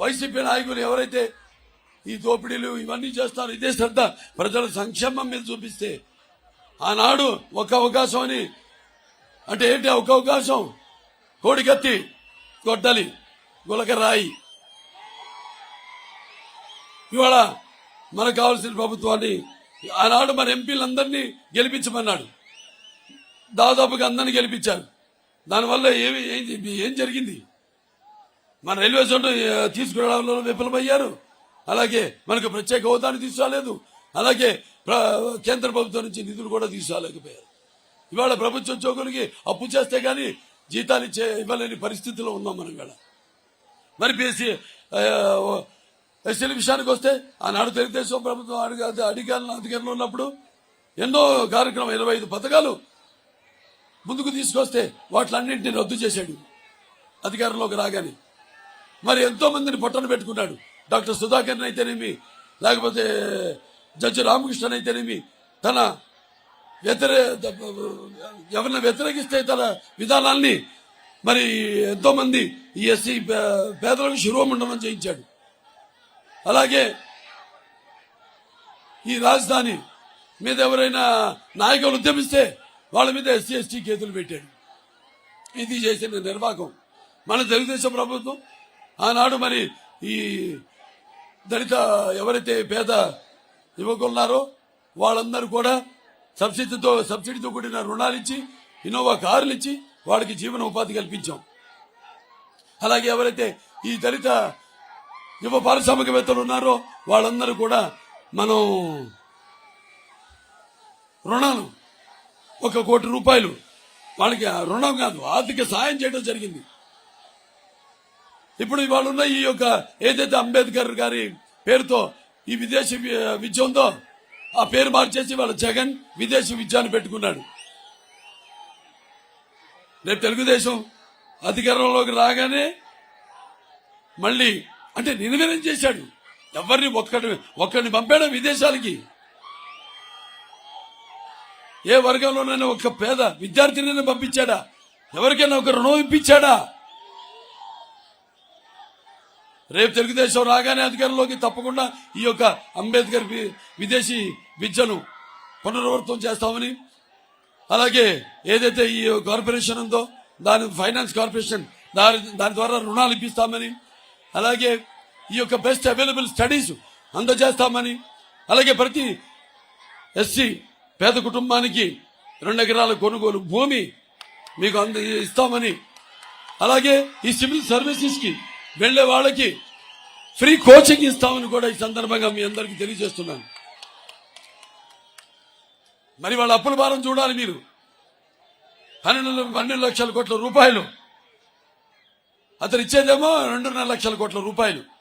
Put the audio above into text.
YCP నాయకులు ఎవరైతే ఈ దోపిడీలు ఇవన్నీ చేస్తారు ఇదే శ్రద్ధ ప్రజల సంక్షేమం మీద చూపిస్తే ఆనాడు ఒక అవకాశం అని అంటే ఏంటి ఒక అవకాశం? కోడికత్తి గొడ్డలి గులకరాయి. ఇవాళ మనకు కావాల్సిన ప్రభుత్వాన్ని ఆనాడు మన ఎంపీలందరినీ గెలిపించమన్నాడు. దాదాపుగా అందరినీ గెలిపించారు. దానివల్ల ఏమి ఏం జరిగింది? మన రైల్వే జోన్ తీసుకురావడంలో విఫలమయ్యారు. అలాగే మనకు ప్రత్యేక హోదాను తీసుకురాలేదు. అలాగే ప్ర- కేంద్ర ప్రభుత్వం నుంచి నిధులు కూడా తీసుకురాలేకపోయారు. ఇవాళ ప్రభుత్వ ఉద్యోగులకి అప్పు చేస్తే గానీ జీతాలు ఇచ్చే ఇవ్వలేని పరిస్థితిలో ఉన్నాం మనం ఇవాళ. మరి బీసీ ఎస్సీల విషయానికి వస్తే ఆనాడు తెలుగుదేశం ప్రభుత్వం అడిగా అధికారులు అధికారంలో ఉన్నప్పుడు ఎన్నో కార్యక్రమం ఇరవై ఐదు పథకాలు ముందుకు తీసుకొస్తే వాటిలన్నింటినీ రద్దు చేశాడు. అధికారంలోకి రాగానే మరి ఎంతో మందిని పట్టణ పెట్టుకున్నాడు. డాక్టర్ సుధాకర్ అయితేనేమి లేకపోతే జడ్జి రామకృష్ణన్ అయితేనేమి తన వ్యతిరే ఎవరిని వ్యతిరేకిస్తే తన విధానాల్ని మరి ఎంతో మంది ఈ ఎస్సీ పేదలకు శిరోమండలం చేయించాడు. అలాగే ఈ రాజధాని మీద ఎవరైనా నాయకులు ఉద్యమిస్తే వాళ్ళ మీద ఎస్సీ ఎస్టీ కేసులు పెట్టాడు. ఇది చేసిన నిర్వాహకం. మన తెలుగుదేశం ప్రభుత్వం ఆనాడు మరి ఈ దళిత ఎవరైతే పేద యువకులున్నారో వాళ్ళందరూ కూడా సబ్సిడీతో సబ్సిడీతో కూడిన రుణాలు ఇచ్చి ఇన్నోవా కార్లు ఇచ్చి వాడికి జీవన ఉపాధి కల్పించాం. అలాగే ఎవరైతే ఈ దళిత యువ పారిశ్రామికవేత్తలు ఉన్నారో వాళ్ళందరూ కూడా మనం రుణాలు ఒక కోటి రూపాయలు. వాళ్ళకి రుణం కాదు ఆర్థిక సాయం చేయడం జరిగింది. ఇప్పుడు ఇవాళ ఉన్న ఈ యొక్క ఏదైతే అంబేద్కర్ గారి పేరుతో ఈ విదేశీ విద్య ఉందో ఆ పేరు మార్చేసి వాళ్ళ జగన్ విదేశీ విద్య పెట్టుకున్నాడు. రేపు తెలుగుదేశం అధికారంలోకి రాగానే మళ్ళీ అంటే నిర్వీర్యం చేశాడు. ఎవరిని ఒక్కడి ఒక్కడిని పంపాడు విదేశాలకి. ఏ వర్గంలోనైనా ఒక పేద విద్యార్థిని పంపించాడా? ఎవరికైనా ఒక రుణం ఇప్పించాడా? రేపు తెలుగుదేశం రాగానే అధికారంలోకి తప్పకుండా ఈ యొక్క అంబేద్కర్ విదేశీ విద్యను పునరావృతం చేస్తామని. అలాగే ఏదైతే ఈ కార్పొరేషన్ ఉందో దాని ఫైనాన్స్ కార్పొరేషన్ దాని దాని ద్వారా రుణాలు ఇప్పిస్తామని. అలాగే ఈ యొక్క బెస్ట్ అవైలబుల్ స్టడీస్ అందజేస్తామని. అలాగే ప్రతి ఎస్సీ పేద కుటుంబానికి రెండు ఎకరాల కొనుగోలు భూమి మీకు అంద ఇస్తామని. అలాగే ఈ సివిల్ సర్వీసెస్కి వెళ్ళే వాళ్ళకి ఫ్రీ కోచింగ్ ఇస్తామని కూడా ఈ సందర్భంగా మీ అందరికీ తెలియజేస్తున్నాను. మరి వాళ్ళ అప్పుల భారం చూడాలి మీరు. పన్నెండు పన్నెండు లక్షల కోట్ల రూపాయలు. అతను ఇచ్చేదేమో రెండున్నర లక్షల కోట్ల రూపాయలు.